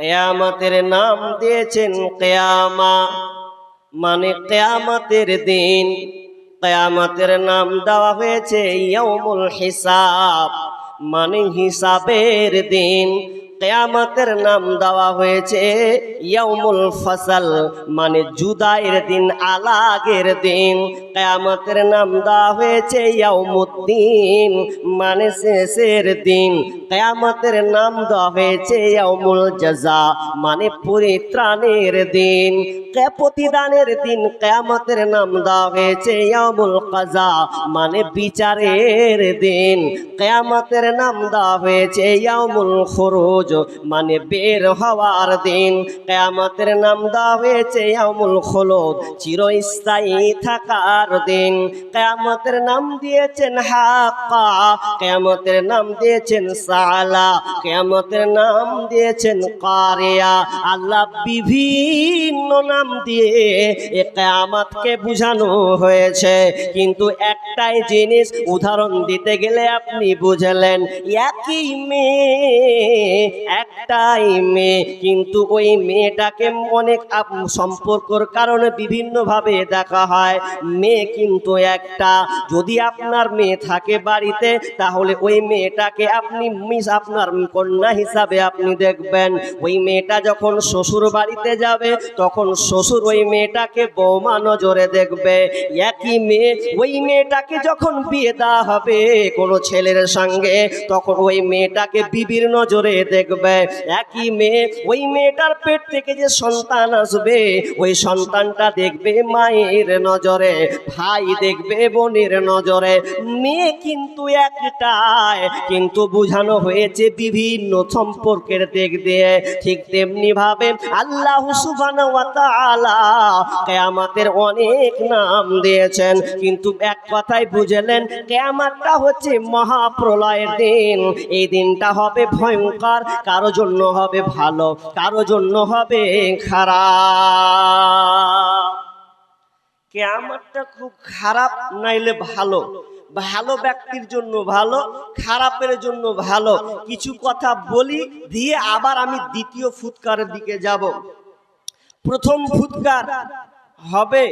কেয়ামতের নাম দিয়েছেন কেয়ামা। মানে কেয়ামতের দিন। কেয়ামতের নাম দেওয়া হয়েছে ইয়মুল হিসাব। মানে হিসাবের দিন। কেয়ামতের নাম দেওয়া হয়েছে ইয়মুল ফসল। মানে জুদাইয়ের দিন, আলাগের দিন। কেয়ামতের নাম দেওয়া হয়েছে ইয়মুদ্দিন মানে শেষের দিন। কেয়ামতের নাম দেওয়া হয়েছে ইয়মুল জাজা মানে পরিত্রাণের দিন। কে প্রতিদানের দিন কেয়ামতের নাম দেওয়া হয়েছে ইয়ামুল কাজা মানে বিচারের দিন। কেয়ামতের নাম দেওয়া হয়েছে ইয়ামুল খরুজ মানে বের হওয়ার দিন। কেয়ামতের নাম দেওয়া হয়েছে ইয়ামুল খোলদ, চিরস্থায়ী থাকার দিন। কেয়ামতের নাম দিয়েছেন হাক্কা, কেয়ামতের নাম দিয়েছেন সালা, কেয়ামতের নাম দিয়েছেন কারিয়া। আল্লাহ বিভিন্ন নাম দিয়ে এ কেয়ামতকে বুঝানো হয়েছে। কিন্তু একটাই জিনিস উদাহরণ দিতে গেলে আপনি বুঝলেন, একই মেয়ে, একটাই মেয়ে। কিন্তু ওই মেয়েটাকে অনেক সম্পর্কর কারণে বিভিন্নভাবে দেখা হয়। মেয়ে কিন্তু একটা। যদি আপনার মেয়ে থাকে বাড়িতে, তাহলে ওই মেয়েটাকে আপনি মিস, আপনার কন্যা হিসাবে আপনি দেখবেন। ওই মেয়েটা যখন শ্বশুর বাড়িতে যাবে, তখন শ্বশুর ওই মেয়েটাকে বৌমা নজরে দেখবে। একই মেয়ে, ওই মেয়েটাকে যখন বিয়ে দেওয়া হবে কোনো ছেলের সঙ্গে, তখন ওই মেয়েটাকে বিবির নজরে দেখবে। একই মেয়ে, ওই মেয়েটার পেট থেকে যে সন্তান আসবে, ওই সন্তানটা দেখবে মায়ের নজরে। ভাই দেখবে বোনের নজরে, মেয়ে কিন্তু একটাই। কিন্তু বোঝানো হয়েছে বিভিন্ন সম্পর্কের দিক দিয়ে। ঠিক তেমনি ভাবে আল্লাহ কিয়ামতের অনেক নাম দিয়েছেন। কিন্তু এক কথাই বুঝলেন, কিয়ামতটা হচ্ছে মহাপ্রলয়ের দিন। এই দিনটা হবে ভয়ঙ্কর, কারও জন্য হবে ভালো, কারও জন্য হবে খারাপ। কেয়ামতটা খুব খারাপ নাইলে ভালো। ভালো ব্যক্তির জন্য ভালো, খারাপের জন্য ভালো। কিছু কথা বলি, দিয়ে আবার আমি দ্বিতীয় ফুৎকারের দিকে যাব। প্রথম ফুৎকার হবে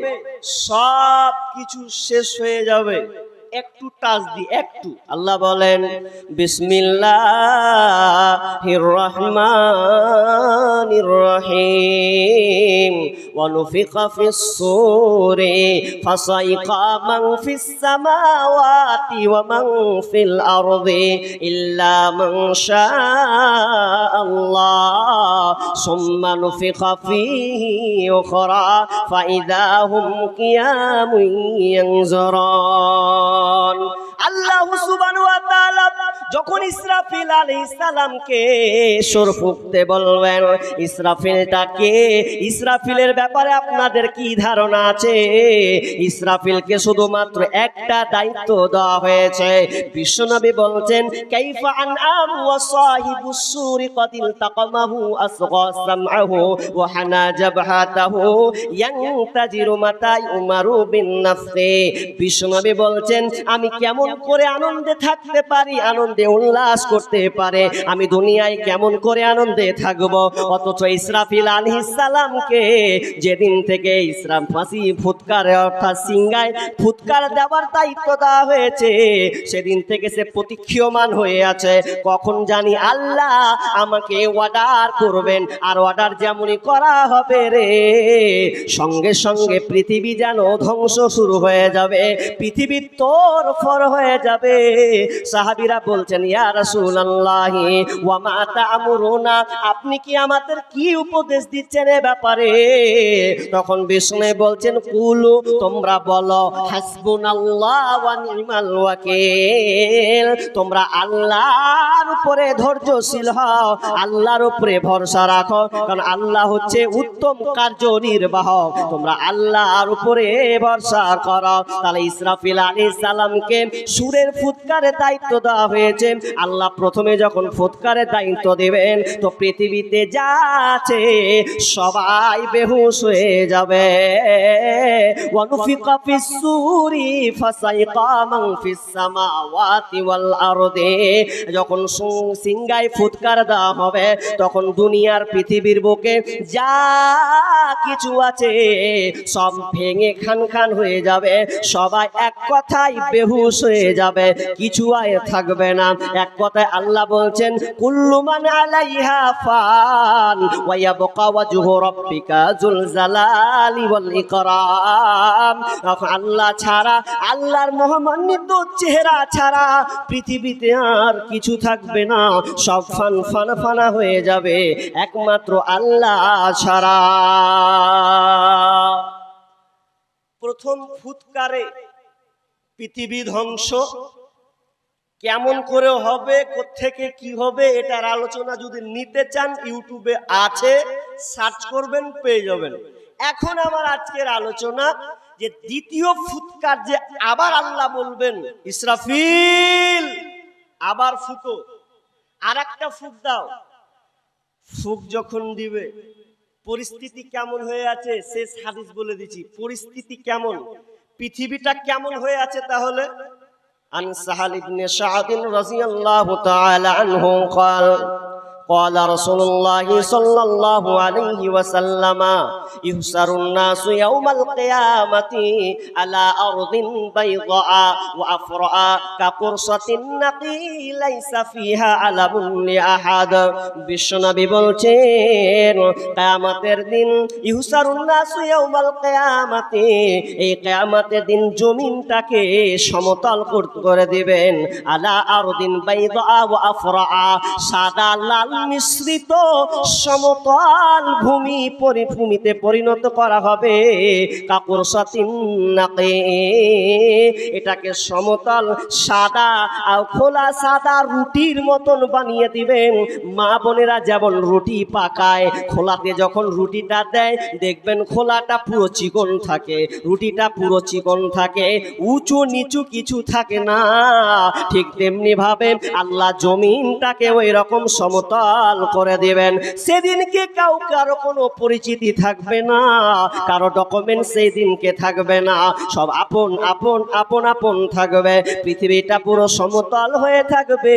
সব কিছু শেষ হয়ে যাবে। একটু টাচ দি একটু আল্লাহ বলেন বিসমিল্লাহির রহমানির রহিম ونفخ في الصور فصيق من في السماوات ومن في الأرض إلا من شاء الله ثم نفخ فيه أخرى فإذا هم قيام ينظرون আল্লাহ সুবহানাহু ওয়া যখন ইসরাফিল আলী ইসালামকে সর ফুকতে বলবেন, ইসরাফিলটা ইসরাফিলের ব্যাপারে আপনাদের কি ধারণা আছে? ইসরাফিলকে শুধুমাত্র একটা দায়িত্ব দেওয়া হয়েছে। বিশ্বনবী বলছেন, কাইফা আন আম ওয়া সুরি কদিল ওয়া হানা জাবহাতাহু ইয়ানতাজিরু মাতাই উমারু বিন নাফসি। বিশ্বনবী বলছেন, আমি কেমন করে আনন্দে থাকতে পারি, আনন্দ উল্লাস করতে পারে। আমি দুনিয়ায় কেমন করে আনন্দে থাকব? অথচ ইসরাফিল আলাইহিস সালামকে যেদিন থেকে ইসরাম ফাঁসি, ফুৎকার অর্থাৎ সিঙ্গায় ফুৎকার দেওয়ার দায়িত্ব দেওয়া হয়েছে, সেদিন থেকে সে প্রতীক্ষীয়মান হয়ে আছে। কখন জানি আল্লাহ আমাকে অর্ডার করবেন, আর অর্ডার যেমনই করা হবে রে, সঙ্গে সঙ্গে পৃথিবী যেন ধ্বংস শুরু হয়ে যাবে, পৃথিবী তোর ফর হয়ে যাবে। সাহাবিরা বলছেন ওয়া আপনি কি আমাদের কি উপদেশ দিচ্ছেন এ ব্যাপারে? তখন বিষ্ণু বলছেন, কুলু, তোমরা বলো নি'মাল ওয়াকিল। তোমরা আল্লাহর উপরে ধৈর্যশীল হও, আল্লাহর উপরে ভরসা রাখো, কারণ আল্লাহ হচ্ছে উত্তম কার্য নির্বাহক। তোমরা আল্লাহর উপরে ভরসা করো। তাহলে ইসরাফিল আলাইহিস সালামকে সুরের ফুৎকারে দায়িত্ব দেওয়া হয়েছে। হয়েছে আল্লাহ প্রথমে যখন ফুৎকারের দায়িত্ব দেবেন, তো পৃথিবীতে যা আছে সবাই বেহুশ হয়ে যাবে। ফিস সুরি ফাসাইকা মান ফিস সামাওয়াতি ওয়াল আরদি। যখন সিংগায় ফুৎকার দেওয়া হবে, তখন দুনিয়ার পৃথিবীর বুকে যা কিছু আছে সব ভেঙে খান খান হয়ে যাবে। সবাই এক কথায় বেহুশ হয়ে যাবে, কিছু আর থাকবে না। এক কথায় আল্লাহ বলছেন, কুল্লু মান আলাইহা ফান ওয়া ইয়াবকা ওয়াজহু রাব্বিকা যুল জালালি ওয়াল ইকরাম। আল্লাহ ছাড়া, আল্লাহর মহামান্বিত চেহারা ছাড়া পৃথিবীতে আর কিছু থাকবে না। সব ফান ফানা ফানা হয়ে যাবে, একমাত্র আল্লাহ ছাড়া। প্রথম ফুৎকারে পৃথিবী ধ্বংস কেমন করে হবে থেকে কি হবে এটার আলোচনা যদি নিতে চান ইউটিউবে আছে সার্চ করবেন পেয়ে যাবেন। এখন আমার আজকের আলোচনা যে দ্বিতীয় ফুৎকার যে আবার আল্লাহ বলবেন ইসরাফিল আবার ফুটো। আর একটা ফুক দাও। ফুক যখন দিবে পরিস্থিতি কেমন হয়ে আছে শেষ হাদিস বলে দিচ্ছি পরিস্থিতি কেমন? পৃথিবীটা কেমন হয়ে আছে তাহলে? عن سهل بن سعد رضي الله تعالى عنه قال قال رسول الله صلى الله عليه وسلم يحشر الناس يوم القيامة على أرض بيضاء وأفرأ كقرصة النقي ليس فيها علم لأحد বিশ্বনবী বলছেন কিয়ামতের দিন ইহসারুন নাস ইয়াউমাল কিয়ামাতে এই কিয়ামতের দিন জমিনটাকে সমতল কর- করে দিবেন আলা আরদিন বাইদা ওয়া আফরা সাদা লাল মিশ্রিত সমতল ভূমি পরিভূমিতে পরিণত করা হবে। কাপড় সাতিন নাকে। এটাকে সমতল, সাদা আর খোলা সাদা রুটির মতন বানিয়ে দিবেন। মা বোনেরা যেমন রুটি পাকায়, খোলাতে যখন রুটিটা দেয়, দেখবেন খোলাটা পুরো চিকন থাকে। রুটিটা পুরো চিকন থাকে, উঁচু নিচু কিছু থাকে না। ঠিক তেমনি ভাবে আল্লাহ জমিনটাকে ওই রকম সমতল করে দিবেন। সেদিনকে কাউ কারও কোনো পরিচিতি থাকবে না, কারও ডকুমেন্ট সেই দিনকে থাকবে না, সব আপন আপন আপন আপন থাকবে। পৃথিবীটা পুরো সমতল হয়ে থাকবে।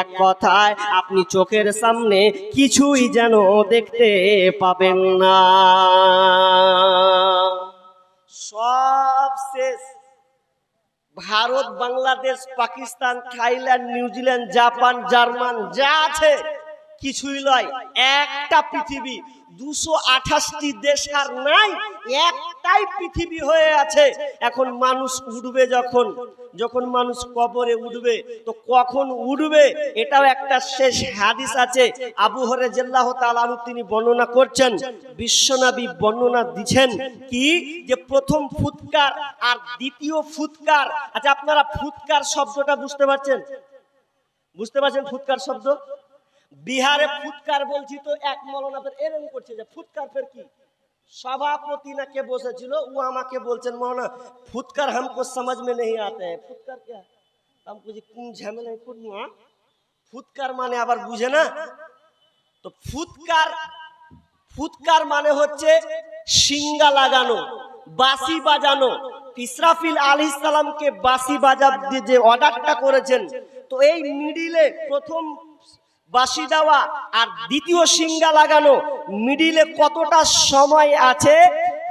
এক কথায়, আপনি চোখের সামনে কিছুই যেন দেখতে পাবেন না। সব শেষ। Bharat, Bangladesh, Pakistan, Thailand New Zealand Japan, German, যা আছে, কিছুই নয় একটা পৃথিবী, দুশো আঠাশটি দেশ আর নাই একটাই পৃথিবী হয়ে আছে। এখন মানুষ উঠবে যখন। যখন মানুষ কবরে উঠবে তো কখন উঠবে এটাও একটা শেষ হাদিস আছে। আবু হরে জেল্লাহ তালানু তিনি বর্ণনা করছেন, বিশ্বনবী বর্ণনা দিচ্ছেন কি? যে প্রথম ফুৎকার আর দ্বিতীয় ফুৎকার। আচ্ছা আপনারা ফুৎকার শব্দটা বুঝতে পারছেন? বুঝতে পারছেন ফুৎকার শব্দ? বিহারে ফুৎকার বলছি তো এক মলনা ফের এরকম করছে যে ফুৎকার ফের কি? সভাপতি নাকে বসেছিল? ও আমাকে বলছেন, মহানা, ফুৎকার হামকো সমাজ মে নেই আতে ফুৎকার কে? আমি যে কোন ঝামেলা করনুয়া ফুৎকার মানে আবার বুঝে না? তো ফুৎকার ফুৎকার মানে হচ্ছে সিঙ্গা লাগানো বাসি বাজানো। ইসরাফিল আলি ইসলামকে বাসি বাজাব যে অর্ডারটা করেছেন, তো এই মিডিলে প্রথম বাসি দেওয়া আর দ্বিতীয় সিঙ্গা লাগানো। মিডিলে কতটা সময় আছে?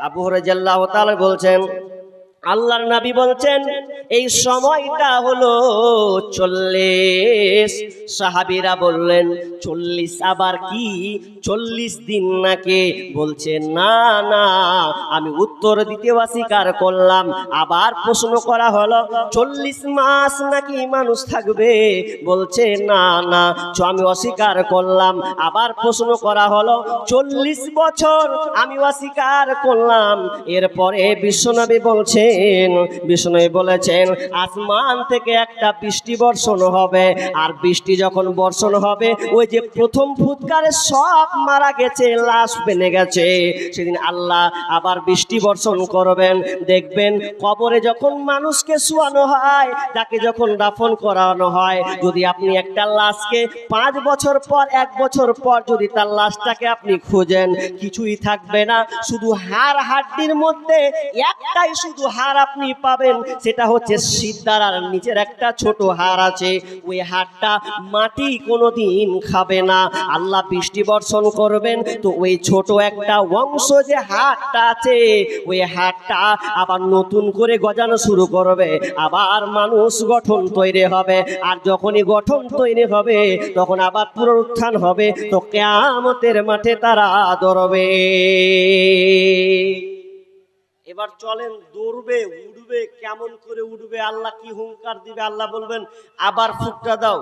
আবু হরাজাল্লাহ তাআলা বলছেন আল্লাহর নবী বলছেন, এই সময়টা হলো চল্লিশ। সাহাবিরা বললেন, চল্লিশ আবার কি? চল্লিশ দিন নাকি? বলছে, না না, আমি উত্তর দিতে অস্বীকার করলাম। আবার প্রশ্ন করা হলো, চল্লিশ মাস নাকি মানুষ থাকবে? বলছে, না না আমি অস্বীকার করলাম। আবার প্রশ্ন করা হলো, চল্লিশ বছর আমি অস্বীকার করলাম। এরপরে বিশ্বনবী বলছে বলছেন বিষ্ণু বলেছেন, আসমান থেকে একটা বৃষ্টি বর্ষণ হবে। আর বৃষ্টি যখন বর্ষণ হবে, ওই যে প্রথম ফুৎকারে সব মারা গেছে, লাশ বেনে গেছে। সেদিন আল্লাহ আবার বৃষ্টি বর্ষণ করবেন। দেখবেন কবরে যখন মানুষকে শোয়ানো হয়, তাকে যখন দাফন করানো হয়, যদি আপনি একটা লাশকে পাঁচ বছর পর, এক বছর পর যদি তার লাশটাকে আপনি খোঁজেন, কিছুই থাকবে না। শুধু হাড় হাড্ডির মধ্যে একটাই শুধু হাড় আপনি পাবেন। সেটা হচ্ছে সিদ্ধার, আর নিচের একটা ছোট হাড় আছে। ওই হারটা মাটি কোনো দিন খাবে না। আল্লাহ বৃষ্টি বর্ষণ করবেন। তো ওই ছোট একটা অংশ যে হাড়টা আছে, ওই হাড়টা আবার নতুন করে গজানো শুরু করবে। আবার মানুষ গঠন তৈরি হবে। আর যখনই গঠন তৈরি হবে, তখন আবার পুনরুত্থান হবে। তো কেয়ামতের মাঠে তারা দৌড়বে এবার চলেন, দৌড়বে উঠবে কেমন করে উঠবে আল্লাহ কি হুঙ্কার দিবে, আল্লাহ বলবেন, আবার ফুকটা দাও।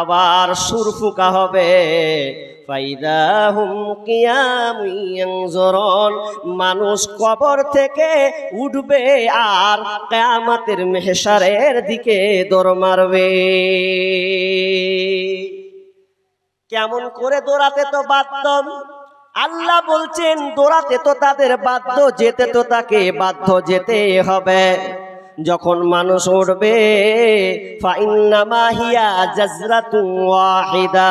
আবার সুর ফুকা হবে। মানুষ কবর থেকে উঠবে আর কিয়ামতের মেহসারের দিকে দৌড় মারবে। কেমন করে দৌড়াতে তো বাধ্য? আল্লাহ বলছেন, দৌড়াতে তো তাদের বাধ্য, যেতে তো তাকে বাধ্য যেতে হবে। যখন মানুষ উঠবে ওয়াহিদা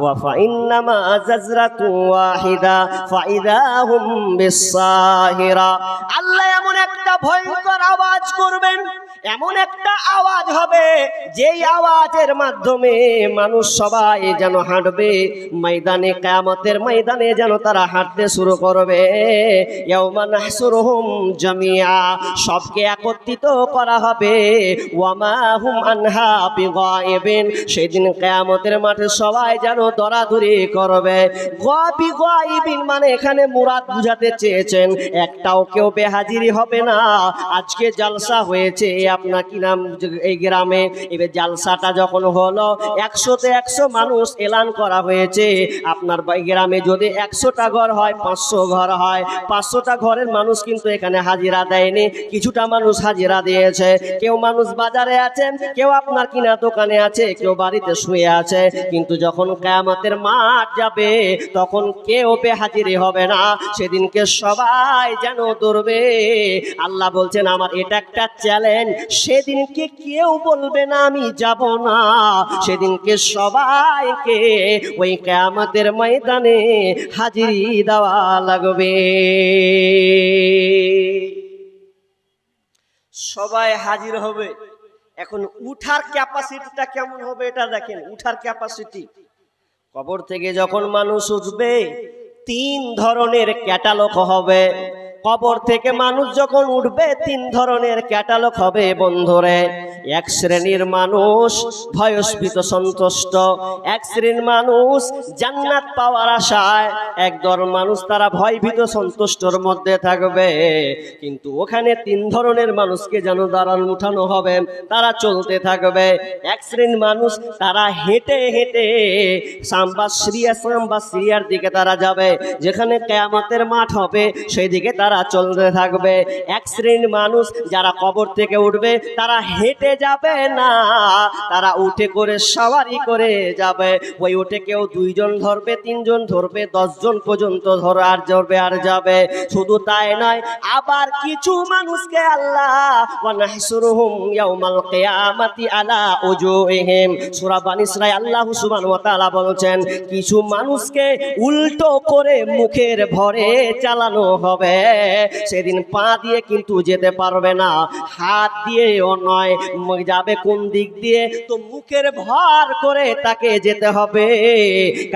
ওয়াহিদা আল্লাহ এমন একটা ভয়ঙ্কর আওয়াজ করবেন, এমন একটা আওয়াজ হবে, যেই আওয়াজের মাধ্যমে মানুষ সবাই যেন হাঁটবে, ময়দানে, কায়ামতের ময়দানে যেন তারা হাঁটতে শুরু করবে। সবকে একত্রিত করা হবে। সেদিন কিয়ামতের মাঠে সবাই যেন দরাদরি করবে। মানে এখানে মুরাদ বুঝাতে চেয়েছেন। একটাও কেউ বেহাজিরি হবে না। আজকে জালসা হয়েছে আপনার কি নাম এই গ্রামে? এবার জালসাটা যখন হলো, একশোতে একশো মানুষ এলান করা হয়েছে। আপনার গ্রামে যদি একশোটা ঘর হয়, পাঁচশো ঘর হয়। পাঁচশোটা ঘরের মানুষ কিন্তু এখানে হাজিরা দেয়নি। কিছুটা মানুষ হাজিরা দিয়েছে। কেউ মানুষ বাজারে আছেন কেউ আপনার কিনা দোকানে আছে, কেউ বাড়িতে শুয়ে আছে। কিন্তু যখন কেয়ামতের মাঠ যাবে, তখন কেউ বেহাজিরি হবে না। সেদিনকে সবাই যেন দৌড়বে। আল্লাহ বলছেন, আমার এটা একটা চ্যালেঞ্জ সেদিনকে কেউ বলবে না, আমি যাব না। সেদিনকে সবাইকে ওই কেয়ামতের ময়দানে হাজিরি দেওয়া লাগবে। সবাই হাজির হবে। এখন উঠার ক্যাপাসিটিটা কেমন হবে এটা দেখেন, উঠার ক্যাপাসিটি কবর থেকে যখন মানুষ উঠবে, তিন ধরনের ক্যাটালগ হবে। কবর থেকে মানুষ যখন উঠবে, তিন ধরনের ক্যাটালগ হবে বন্ধুরে। এক শ্রেণির মানুষ ভয়স্ফীত সন্তুষ্ট, এক শ্রেণির মানুষ জান্নাত পাওয়ার আশায়, এক দল মানুষ তারা ভয়ভীত সন্তুষ্টর মধ্যে থাকবে। কিন্তু ওখানে তিন ধরনের মানুষকে যেন দাঁড়ান উঠানো হবে, তারা চলতে থাকবে। এক শ্রেণির মানুষ তারা হেঁটে হেঁটে সাম্বা সিরিয়া সাম্বা সিরিয়ার দিকে তারা যাবে, যেখানে কেয়ামতের মাঠ হবে সেই দিকে তারা চলতে থাকবে। এক শ্রেণির মানুষ যারা কবর থেকে উঠবে, তারা হেঁটে যাবে না। তারা উঠে করে সাওয়ারি করে যাবে। ওই উঠে কেউ দুইজন ধরবে, তিনজন ধরবে, দশজন পর্যন্ত ধরে আর ধরবে, আর যাবে। শুধু তাই নয়, আবার কিছু মানুষকে আল্লাহ ওয়া নাহসুরুহুম ইয়াউমাল কিয়ামাতি আলা আল্লাহ কিছু মানুষকে উল্টো করে মুখের ভরে চালানো হবে। সেদিন পা দিয়ে কিন্তু যেতে পারবে না। হাত দিয়েও নয় যাবে কোন দিক দিয়ে? তো মুখের ভর করে তাকে যেতে হবে।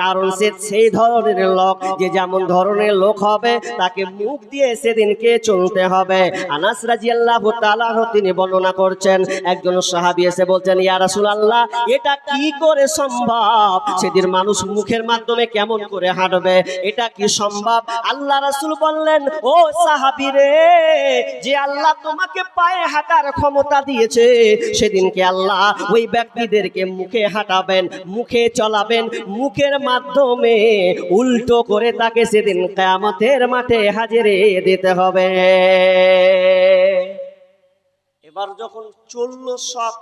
কারণ সে সেই ধরনের লোক, যে যেমন ধরনের লোক হবে, তাকে মুখ দিয়ে সেদিনকে চলতে হবে। আনাস রাজিয়াল্লাহু তাআলা তিনি বর্ণনা করছেন, একজন সাহাবি এসে বলছেন, ইয়া রাসূলুল্লাহ, এটা কি করে সম্ভব? সেদিন মানুষ মুখের মাধ্যমে কেমন করে হাঁটবে? এটা কি সম্ভব? আল্লাহ রাসুল বললেন, ও সাহাবি যে আল্লাহ তোমাকে পায়ে হাঁটার ক্ষমতা দিয়েছে, সেদিনকে আল্লাহ ওই ব্যক্তিদেরকে মুখে হাঁটাবেন, মুখে চলাবেন, মুখের মাধ্যমে উল্টো করে তাকে সেদিন কেয়ামতের মাঠে হাজিরে দিতে হবে। এবার যখন চলল সব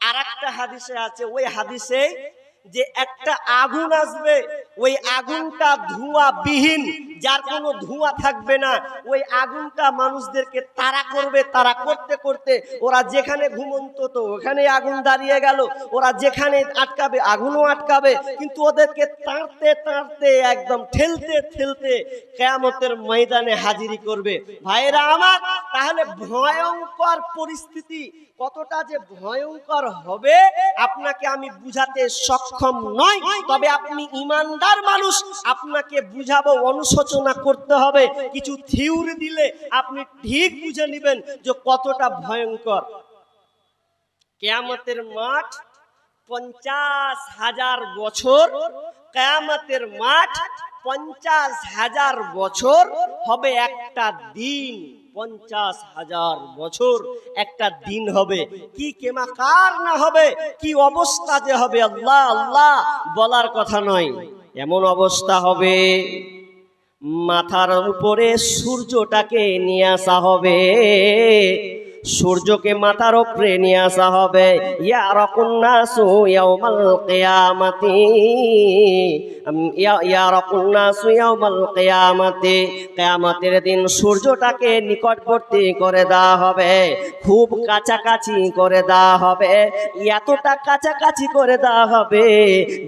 আর হাদিসে আছে, ওই হাদিসে যে একটা আগুন আসবে ওই আগুনটা ধোঁয়া বিহীন যার কোনো ধোঁয়া থাকবে না। ওই আগুনটা মানুষদেরকে তাড়া করবে তারা করতে করতে ওরা যেখানে ঘুমন্ত তো ওখানে আগুন দাঁড়িয়ে গেল। ওরা যেখানে আটকাবে আগুনও আটকাবে কিন্তু ওদেরকে তাড়তে তাড়তে একদম ঠেলতে ঠেলতে কেয়ামতের ময়দানে হাজিরি করবে। ভাইরা আমার তাহলে ভয়ঙ্কর পরিস্থিতি কতটা যে ভয়ঙ্কর হবে, আপনাকে আমি বুঝাতে সক্ষম নয় তবে আপনি ইমানদার মানুষ, আপনাকে বুঝাবো, অনুশোচনা করতে হবে। কিছু থিওরি দিলে আপনি ঠিক বুঝে নেবেন যে কতটা ভয়ঙ্কর। কেয়ামতের মাঠ পঞ্চাশ হাজার বছর, কেয়ামতের মাঠ পঞ্চাশ হাজার বছর হবে একটা দিন। পঞ্চাশ হাজার বছর একটা দিন হবে। কি কেমাকার না হবে, কি অবস্থা যে হবে আল্লাহ আল্লাহ বলার কথা নয়। এমন অবস্থা হবে, মাথার উপরে সূর্যটাকে নিয়ে আসা হবে। সূর্যকে মাথার উপরে নিয়ে আসা হবে। কিয়ামতের দিন সূর্যটাকে নিকটবর্তী করে দেওয়া হবে। খুব কাছাকাছি করে দেওয়া হবে। এতটা কাছাকাছি করে দেওয়া হবে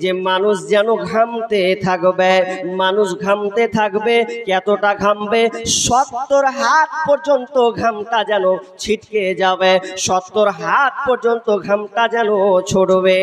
যে মানুষ যেন ঘামতে থাকবে। মানুষ ঘামতে থাকবে এতটা ঘামবে? সত্তর হাত পর্যন্ত ঘামটা যেন ছিটকে যাবে। সত্তর হাত পর্যন্ত ঘামটা যেন ছড়বে।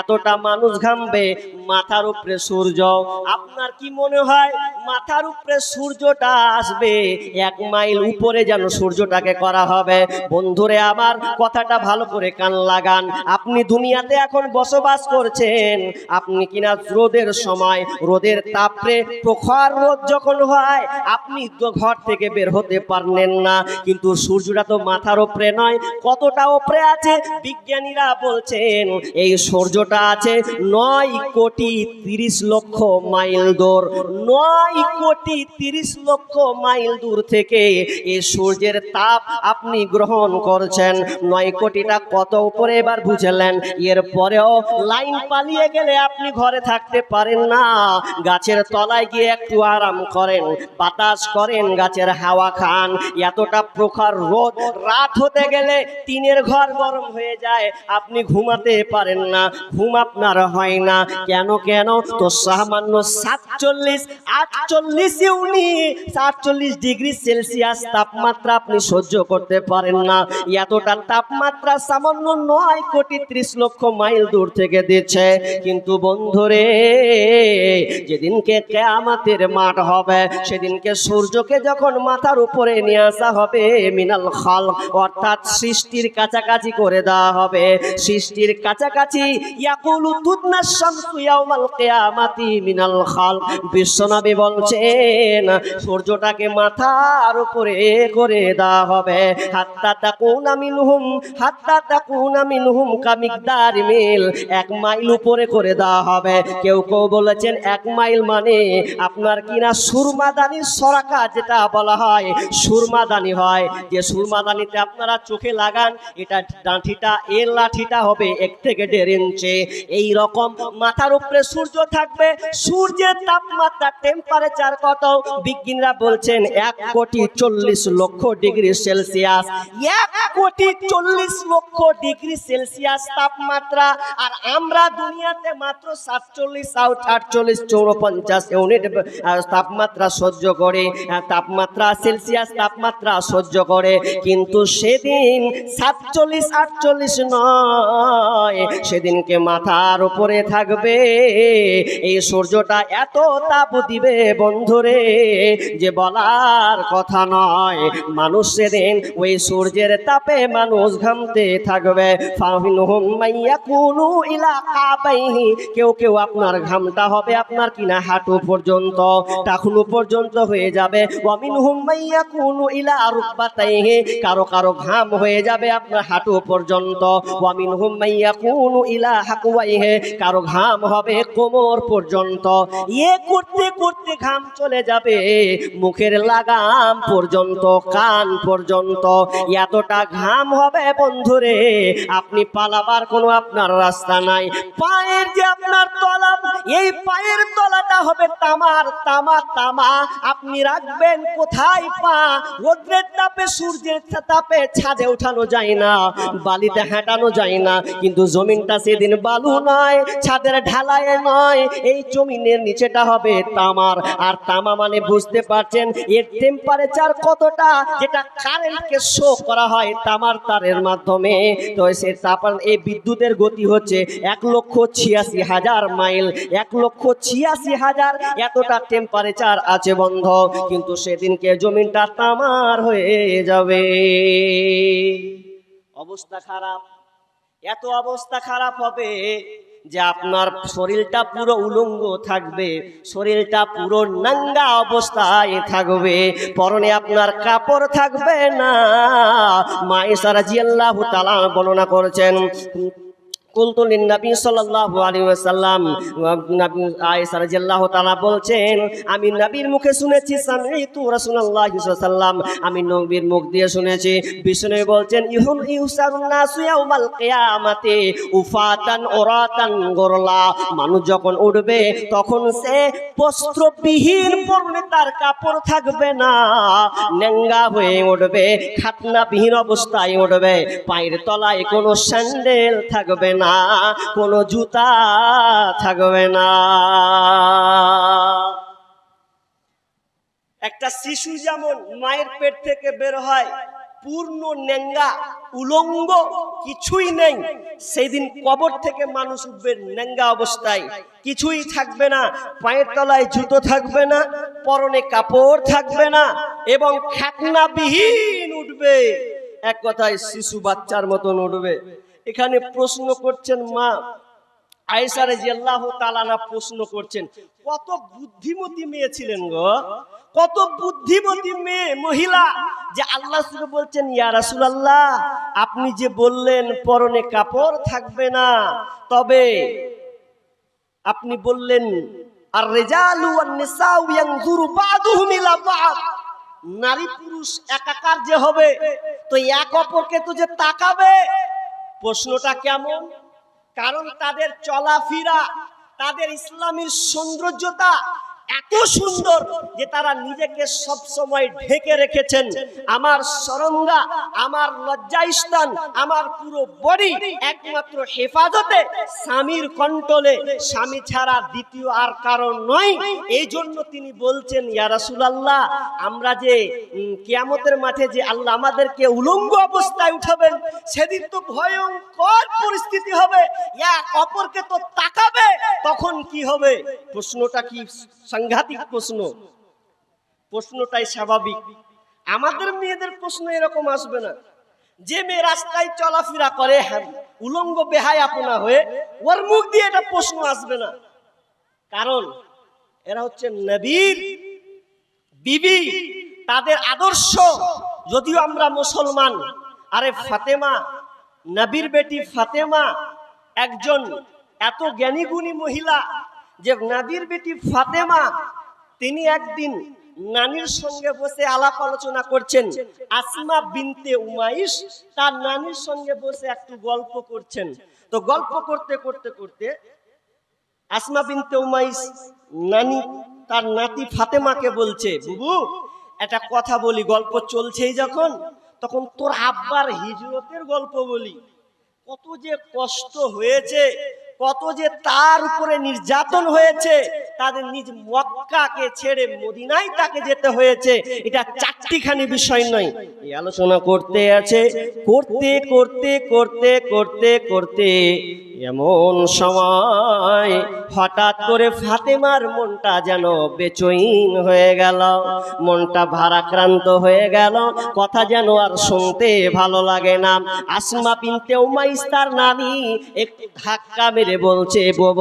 এতটা মানুষ ঘামবে, মাথার উপরে সূর্য। আপনার কি মনে হয়, মাথার উপরে সূর্যটা আসবে? এক মাইল উপরে যেন সূর্যটাকে করা হবে। বন্ধুরে, আমার কথাটা ভালো করে কান লাগান। আপনি দুনিয়াতে এখন বসবাস করছেন। আপনি কিনা রোদের সময়, রোদের তাপরে প্রখর রোদ যখন হয়, আপনি তো ঘর থেকে বের হতে পারলেন না। কিন্তু সূর্যটা তো মাথার ওপরে নয়, কতটা ওপরে আছে? বিজ্ঞানীরা বলছেন, এই সূর্যটা আছে নয় কোটি তিরিশ লক্ষ মাইল দূর। নয় কোটি তিরিশ লক্ষ মাইল দূর থেকে এই সূর্যের তাপ আপনি গ্রহণ করছেন। নয় কোটিটা কত উপরে এবার বুঝলেন? এর পরেও লাইন পালিয়ে গেলে আপনি ঘরে থাকতে পারেন না। গাছের তলায় গিয়ে একটু আরাম করেন, বাতাস করেন, গাছের হাওয়া খান। এতটা প্রখর রোদ, রাত হতে গেলে টিনের ঘর গরম হয়ে যায়। আপনি ঘুমাতে পারেন না, ঘুম আপনার হয় না। কেন কেন? তো সামান্য সাতচল্লিশ, আটচল্লিশ ইউনি, সাতচল্লিশ ডিগ্রি সেলসিয়াস তাপমাত্রা আপনি সহ্য করতে পারেন না। এতটা তাপমাত্রা সামান্য নয় কোটি ত্রিশ লক্ষ মাইল দূর থেকে দিচ্ছে। কিন্তু বন্ধুরে, যেদিনকে কেয়ামাতের মাঠ হবে, সেদিনকে সূর্যকে যখন মাথার উপরে নিয়ে আসা হবে মিনাল খাল, অর্থাৎ সৃষ্টির কাছাকাছি করে দেওয়া হবে। সৃষ্টির কাছাকাছি, ইয়াকুলু তুদনা শামসু ইয়াউমাল কিয়ামাতি মিনাল খাল। বিশ্বনবী বলছেন, সূর্যটাকে মাথার উপরে করে দেওয়া হবে। হাত্তা তাকুনা মিনহুম, হাত্তা তাকুনা মিনহুম কামিকদার মিল, এক মাইল উপরে করে দেওয়া হবে। কেউ কেউ বলেছেন, এক মাইল মানে আপনার কিনা সুরমাদানি সরাকা, যেটা বলা হয় সুরমাদানি হয়। যে আপনারা চোখে লাগান, এটা ডাঁঠিটা, এর লাঠিটা হবে এক থেকে দেড় ইঞ্চি। এই রকম মাথার উপরে সূর্য থাকবে, সূর্যের তাপমাত্রা টেম্পারেচার কত? বিজ্ঞানীরা বলছেন এক কোটি চল্লিশ লক্ষ ডিগ্রি সেলসিয়াস। এক কোটি চল্লিশ লক্ষ ডিগ্রি সেলসিয়াস তাপমাত্রা। আর আমরা দুনিয়াতে মাত্র সাতচল্লিশ আটচল্লিশ চৌপঞ্চাশ ইউনিট তাপমাত্রা সহ্য করে। তাপমাত্রা সেলসিয়াস, তাপমাত্রা সহ্য করে কিন্তু সেদিন সাতচল্লিশ, আটচল্লিশ নয়, সেদিনকে মাথার উপরে থাকবে। এই সূর্যটা এত তাপ দিবে বন্ধুরে, যে বলার কথা নয়। মানুষ সেদিন ওই সূর্যের তাপে মানুষ ঘামতে থাকবে। কেউ কেউ আপনার ঘামটা হবে আপনার কিনা হাঁটু পর্যন্ত টাকুনু পর্যন্ত হয়ে যাবে। ওয়ামিনহুম মাইয়াকুনু ইলা রুকবাতাইহি কারও কারও ঘাম হয়ে যাবে আপনার হাঁটু পর্যন্ত। ওয়ামিনহুম মাইয়াকুনু ইলা হাকুয়াইহি কারও ঘাম হবে কোমর পর্যন্ত। ইয়ে করতে করতে ঘাম চলে যাবে, মুখের লাগাম পর্যন্ত, কান পর্যন্ত। এতটা ঘাম হবে বন্ধুরে, আপনি পালাবার কোনো আপনার রাস্তা নাই। পায়ের যে আপনার তলা এই পায়ের তলাটা হবে তামার তামা তামা। আপনি রাখবেন কোথায় পা? রোদ্রের তাপে সূর্যের তাপে ছাদে উঠানো যায় না, বালিতে হাঁটানো যায় না, কিন্তু জমিনটা সেদিন বালু নয়, ছাদের ঢালায় নয়, এই জমিনের নিচেটা হবে তামার। আর তামা মানে বুঝতে পারছেন, এর টেম্পারেচার কতটা, যেটা কারেন্টকে শো করা হয় তামার তারের মাধ্যমে। তো সে তাপার এই বিদ্যুতের গতি হচ্ছে এক লক্ষ ছিয়াশি হাজার মাইল। এক লক্ষ ছিয়াশি হাজার এতটা টেম্পারেচার আছে বন্ধ। কিন্তু সেদিনকে জমিনটা তামার হয়ে যাবে। অবস্থা খারাপ। এত অবস্থা খারাপ হবে যে আপনার শরীরটা পুরো উলঙ্গ থাকবে, শরীরটা পুরো নাঙ্গা অবস্থায় থাকবে, পরনে আপনার কাপড় থাকবে না। মায়েসারা জিয়াল্লাহ তালা বর্ণনা করেছেন কুলতু লিন্নবী সাল্লাল্লাহু আলাইহি ওয়াসাল্লাম। নবী আয়েশা রাদিয়াল্লাহু তাআলা বলছেন, আমি নবীর মুখে শুনেছি, সামিতু রাসূলুল্লাহি সাল্লাল্লাহু আমি নবীর মুখ দিয়ে শুনেছি। বিষ্ণু বলছেন, ইহুন ইউসারুন নাসু ইয়াউমাল কিয়ামাতে উফাতান ওরাতান গরলা। মানুষ যখন উঠবে, তখন সে বস্ত্রবিহীন পরনে তার কাপড় থাকবে না। নেঙ্গা হয়ে উঠবে, খাতনাবিহীন অবস্থায় উঠবে। পায়ের তলায় কোনো স্যান্ডেল থাকবে কোনো জুতা থাকবে না। একটা শিশু যেমন মায়ের পেট থেকে বের হয়, পূর্ণ নেঙ্গা উলঙ্গ, কিছুই নেই সেই দিন কবর থেকে মানুষ উঠবে নেঙ্গা অবস্থায়। কিছুই থাকবে না, পায়ের তলায় জুতো থাকবে না, পরনে কাপড় থাকবে না, এবং খাতনাবিহীন উঠবে। এক কথায় শিশু বাচ্চার মতন উঠবে। এখানে প্রশ্ন করছেন মা আয়েশারে জিয়াল্লাহু তাআলা প্রশ্ন করছেন, কত বুদ্ধিমতী মেয়ে ছিলেন গো, কত বুদ্ধিমতী মেয়ে, মহিলা, যে আল্লাহ বলছেন, ইয়া রাসূলুল্লাহ, আপনি যে বললেন, পরনে কাপড় থাকবে না, তবে আপনি বললেন আর রেজালু নিসাউ নারী পুরুষ একাকার যে হবে, তো এক অপরকে তো যে তাকাবে প্রশ্নটা কেমন? কারণ তাদের চলাফেরা তাদের ইসলামের সৌন্দর্যতা এত সুন্দর যে তারা নিজেকে সব সময় ঢেকে রেখেছেন। আমার সরঙ্গা, আমার লজ্জাস্থান আমার পুরো বডি একমাত্র হেফাজতে স্বামীর কন্ট্রোলে স্বামী ছাড়া দ্বিতীয় আর কারণ নয়। এই জন্য তিনি বলছেন, ইয়া রাসূলুল্লাহ, আমরা যে কিয়ামতের মাঠে যে আল্লাহ আমাদেরকে উলঙ্গ অবস্থায় উঠাবেন, সেদিন তো ভয়ঙ্কর পরিস্থিতি হবে। অপরকে তো তাকাবে, তখন কি হবে? প্রশ্নটা কি সাংঘাতিক প্রশ্ন। প্রশ্নটাই স্বাভাবিক। আমাদের মেয়েদের প্রশ্ন এরকম আসবে না। যে মেয়ে রাস্তায় চলাফেরা করে হ্যাঁ, উলঙ্গ বেহায় আপনা হয়ে ওর মুখ দিয়ে এটা প্রশ্ন আসবে না। কারণ এরা হচ্ছে নবীর বিবি তাদের আদর্শ। যদিও আমরা মুসলমান আরে ফাতেমা নবীর বেটি ফাতেমা একজন এত জ্ঞানীগুণী মহিলা যে নাদির বেটি ফাতেমা, তিনি একদিন নানির সঙ্গে বসে আলাপ আলোচনা করছেন। আসমা বিনতে উমাইশ তার নানির সঙ্গে বসে একটু গল্প করছেন। তো গল্প করতে করতে করতে আসমা বিনতে উমাইস নানি তার নাতি ফাতেমাকে বলছে, বুবু, একটা কথা বলি, গল্প চলছেই যখন, তখন তোর আব্বার হিজরতের গল্প বলি। কত যে কষ্ট হয়েছে কত যে তার উপরে নির্যাতন হয়েছে, তাদের নিজ মক্কাকে ছেড়ে মদিনায় তাকে যেতে হয়েছে। এটা চারটিখানি বিষয় নয়। এই আলোচনা করতে আছে, করতে করতে করতে করতে করতে এমন সময় হঠাৎ করে ফাতেমার মনটা যেন বেচইন হয়ে গেল, মনটা ভারাক্রান্ত হয়ে গেল, কথা যেন আর শুনতে ভালো লাগে না। আসমা পিনতে উমাইস তার নানি একটু ধাক্কা মেরে বলছে, বোব,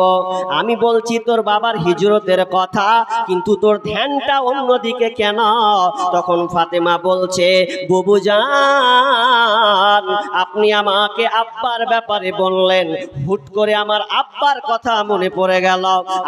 আমি বলছি তোর বাবার হিজরতের কথা, কিন্তু তোর ধ্যানটা অন্যদিকে কেন? তখন ফাতেমা বলছে, বুবু জান, আপনি আমাকে আব্বার ব্যাপারে বললেন। হুট করে আমার আব্বার কথা মনে পড়ে গেল।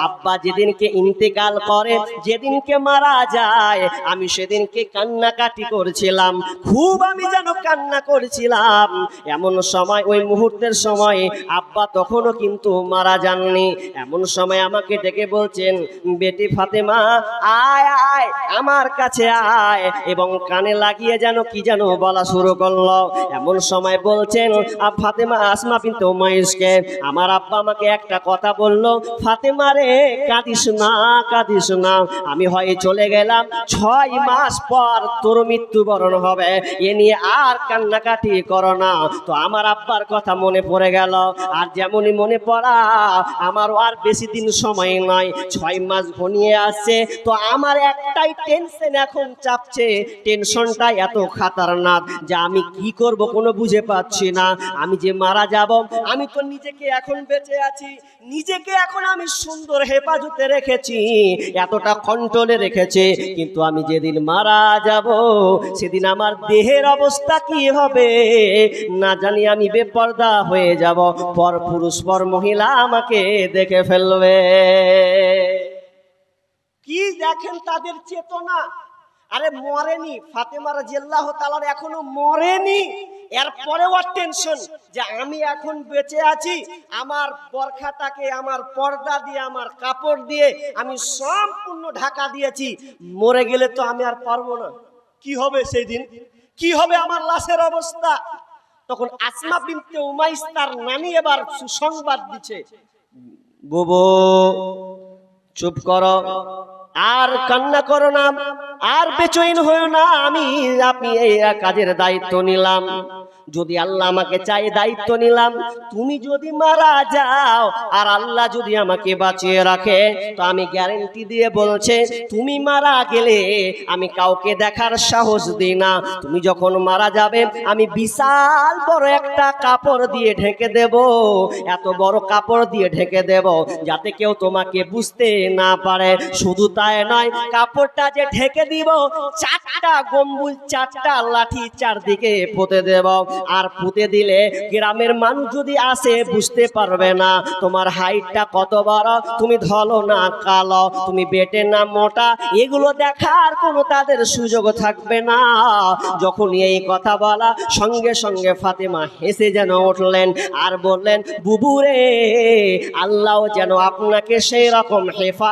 আব্বা যেদিনকে ইন্তেকাল করে, যেদিনকে মারা যায়, আমি সেদিনকে কান্নাকাটি করছিলাম। খুব আমি যেন কান্না করছিলাম। এমন সময়, ওই মুহূর্তের সময়, আব্বা তখনও কিন্তু মারা যাননি। এমন সময় আমাকে ডেকে বলছেন, বেটি ফাতেমা, আয় আয়, আমার কাছে আয়। এবং কানে লাগিয়ে যেন কি যেন বলা শুরু করল। এমন সময় বলছেন আর ফাতেমা, আসমা কিন্তু মহেশকে আমার আব্বা আমাকে একটা কথা বলল, ফাতেমা রে, কাঁদিস না কাঁদিস না। আমি হয় চলে গেলাম, ছয় মাস পর তোর মৃত্যুবরণ হবে। এ নিয়ে আর কান্নাকাটি করো না। তো আমার আব্বার কথা মনে পড়ে গেল। আর যেমনই মনে পড়া আমারও আর বেশি দিন সময় নয় ছয় মাস ঘনিয়ে আসছে। তো আমার একটাই টেনশন এখন চাপছে। টেনশনটা এত খাতারনাক যে আমি কি করব কোনো বুঝে পাচ্ছি না। আমি যে মারা যাব, আমি তো নিজেকে এখন বেঁচে আছি। নিজেকে এখন আমি সুন্দর হেফাজতে রেখেছি, এতটা কন্ট্রোলে রেখেছে। কিন্তু আমি যেদিন মারা যাব, সেদিন আমার দেহের অবস্থা কি হবে? না জানি আমি বেপর্দা হয়ে যাব। পর পুরুষ, পর মহিলা আমাকে দেখে ফেলবে। কি দেখেন তাদের চেতনা? আরে মরেনি, ফাতেমা রাজিয়াল্লাহু তাআলার এখনও মরেনি। এরপরেও আর টেনশন যে আমি এখন বেঁচে আছি, আমার বরখাটাকে, আমার পর্দা দিয়ে, আমার কাপড় দিয়ে আমি সম্পূর্ণ ঢাকা দিয়েছি। মরে গেলে তো আমি আর পারব না। কি হবে সেই দিন? কি হবে আমার লাশের অবস্থা? তখন আসমা বিনতে উমাইস তার নানি এবার সুসংবাদ দিচ্ছে বুবু, চুপ করো। আর কান্না করো না। আর বেচইন হয়েও না। আমি, আপনি এই কাজের দায়িত্ব নিলাম। যদি আল্লাহ আমাকে চাই দায়িত্ব নিলাম, তুমি যদি মারা যাও আর আল্লাহ যদি আমাকে বাঁচিয়ে রাখে, তো আমি গ্যারেন্টি দিয়ে বলছে, তুমি মারা গেলে আমি কাউকে দেখার সাহস দিই না। তুমি যখন মারা যাবে, আমি বিশাল বড় একটা কাপড় দিয়ে ঢেকে দেব, এত বড় কাপড় দিয়ে ঢেকে দেব, যাতে কেউ তোমাকে বুঝতে না পারে। শুধু তাই নয়, কাপড়টা যে ঢেকে দিব, চারটা গম্বুজ, চারটা লাঠি চারদিকে পুঁতে দেব। আর পুঁতে দিলে গ্রামের মানুষ যদি আসে, বুঝতে পারবে না, তোমার হাইটটা কত বড়? তুমি ধলো না কালো, তুমি বেটে না মোটা। এগুলো দেখার কোনো তাদের সুযোগ থাকবে না। যখন এই কথা বলা, সঙ্গে সঙ্গে ফাতেমা হেসে যেন উঠলেন আর বললেন বুবুরে আল্লাহ যেন আপনাকে সেই রকম হেফা